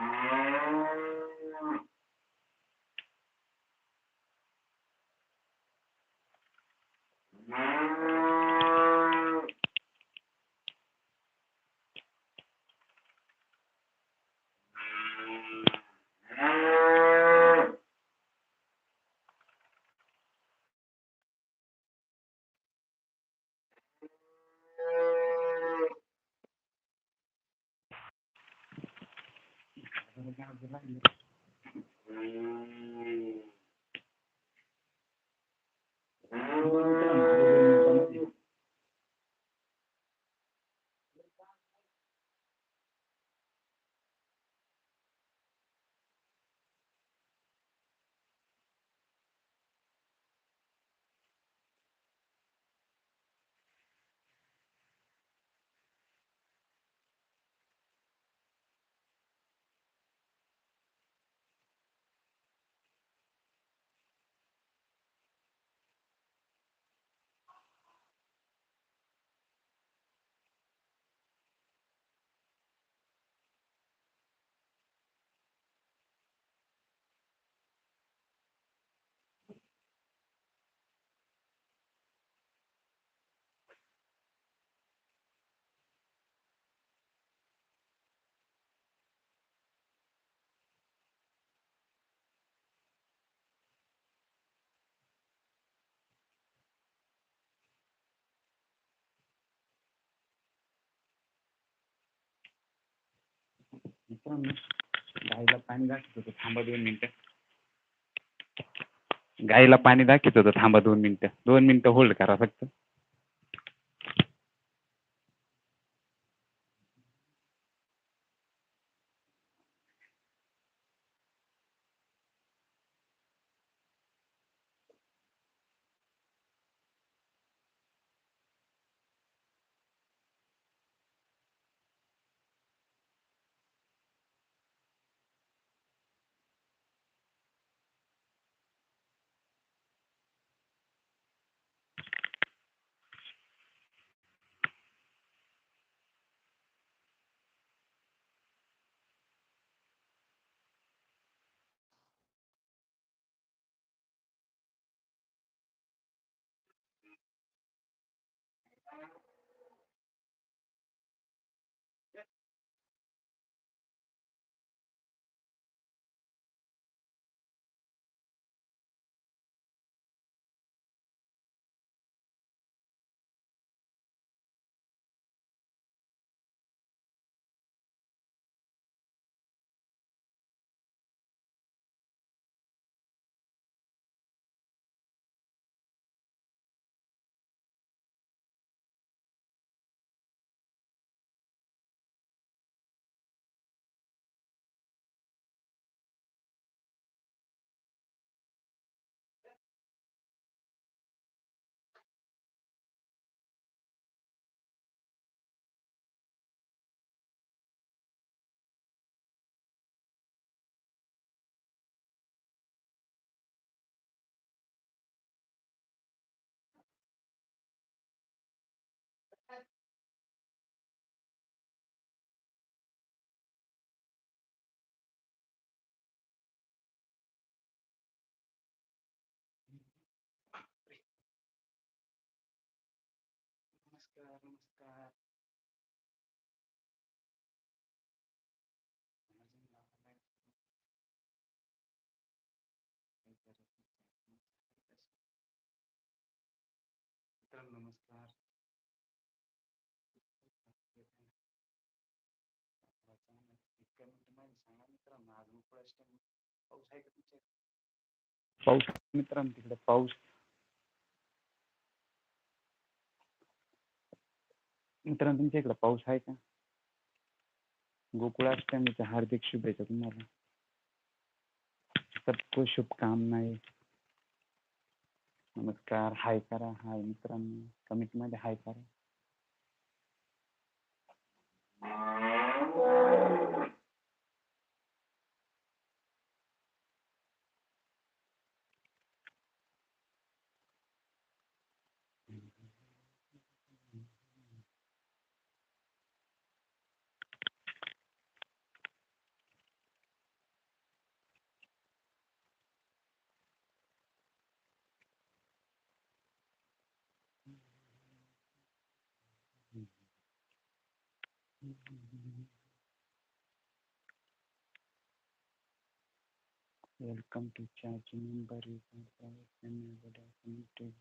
Thank you. मित्रांनो गाईला पाणी दाखवत होतं. थांबा दोन मिनटं. गाईला पाणी दाखवत होतं. थांबा दोन मिनटं. दोन मिनटं होल्ड करा फक्त. का तुमच्या पाऊस मित्रांनो तिकडे पाऊस मित्रांनो तुमच्या इकडे पाऊस आहे का? गोकुळाष्टमीच्या हार्दिक शुभेच्छा तुम्हाला. सबको शुभकामनाएं. नमस्कार हाय करा हाय मित्रांनो. कमेंटमध्ये हाय करा. Welcome to church member. You can find another activity.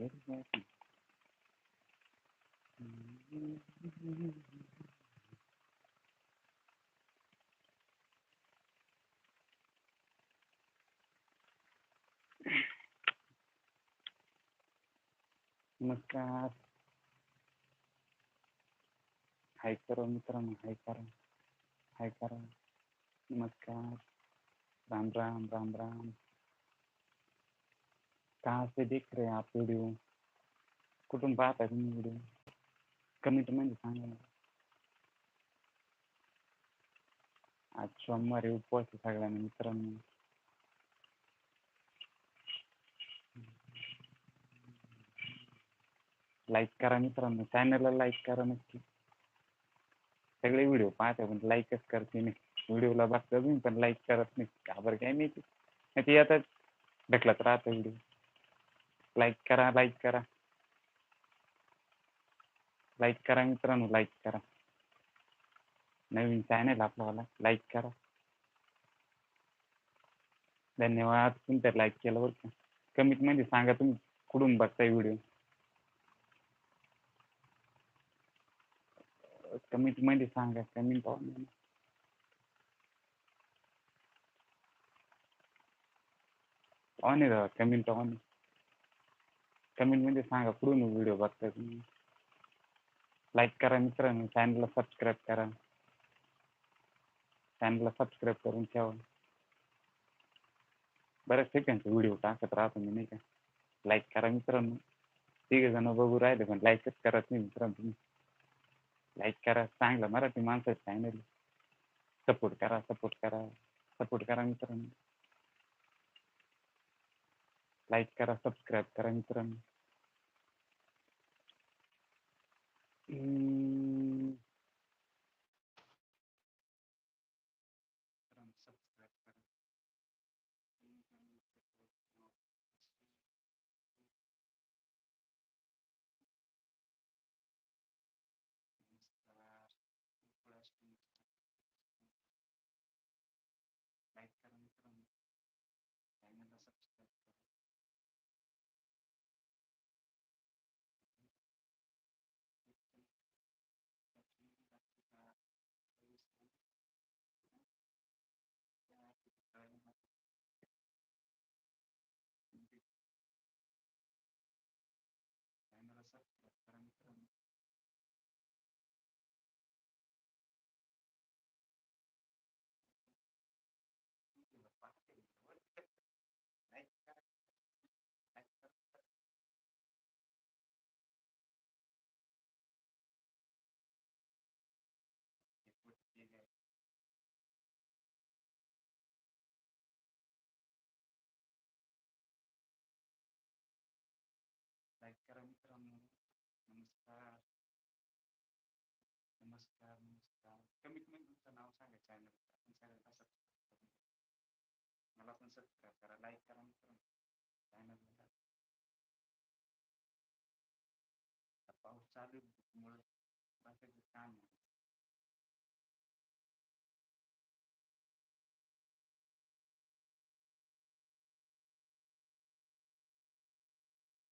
airnya hai haikar mitra haikar haikar Mekat ram ram ram ram. कहाँ से देख रहे हैं आप व्हिडिओ कुठून पाहताय तुम्ही व्हिडिओ कमेंटमध्ये सांगा ना आज सोमवारी उपवास आहे सगळ्यांना मित्रांनो लाईक करा मित्रांनो चॅनलला लाईक करा नक्की। सगळे व्हिडिओ पाहते पण लाईकच करते नाही. व्हिडिओला बघता तुम्ही पण लाईक करत नाही. का बरं काय माहिती आता ढकलत राहतं व्हिडिओ लाईक करा लाईक करा। लाईक करा मित्रांनो लाईक करा। नवीन चॅनल आपल्याला लाईक करा। धन्यवाद तुमच्या लाईक केलं बरं का? कमेंटमध्ये सांगा तुम्ही, कुठून बघताय व्हिडिओ कमेंटमध्ये सांगा, कमेंट ऑन ऑन आहे कमेंट ऑन कमेंटमध्ये सांगा कुठून व्हिडिओ बघताय तुम्ही. लाईक करा मित्रांनो चॅनलला सबस्क्राईब करा. चॅनलला सबस्क्राईब करून ठेवा. बऱ्याच सेकंडचे व्हिडिओ टाकत राहतो मी, नाही का? लाईक करा, मित्रांनो. तिघे जण बघू राहिले, पण लाईकच करत नाही मित्रांनो तुम्ही. लाईक करा, चांगलं मराठी माणसाचं चॅनल सपोर्ट करा सपोर्ट करा. सपोर्ट करा मित्रांनो. लाईक करा सबस्क्राईब करा मित्रांनो. Mm. नमस्कार. नमस्कार नमस्कार. कमीतकमी तुमचं नाव सांगा चॅनल आपण सगळ्यांना सबस्क्राईब करून मला पण सबस्क्राईब करा लाईक करा मित्रांनो. चॅनलला पाऊस चालू आहे मुळे बाकीचं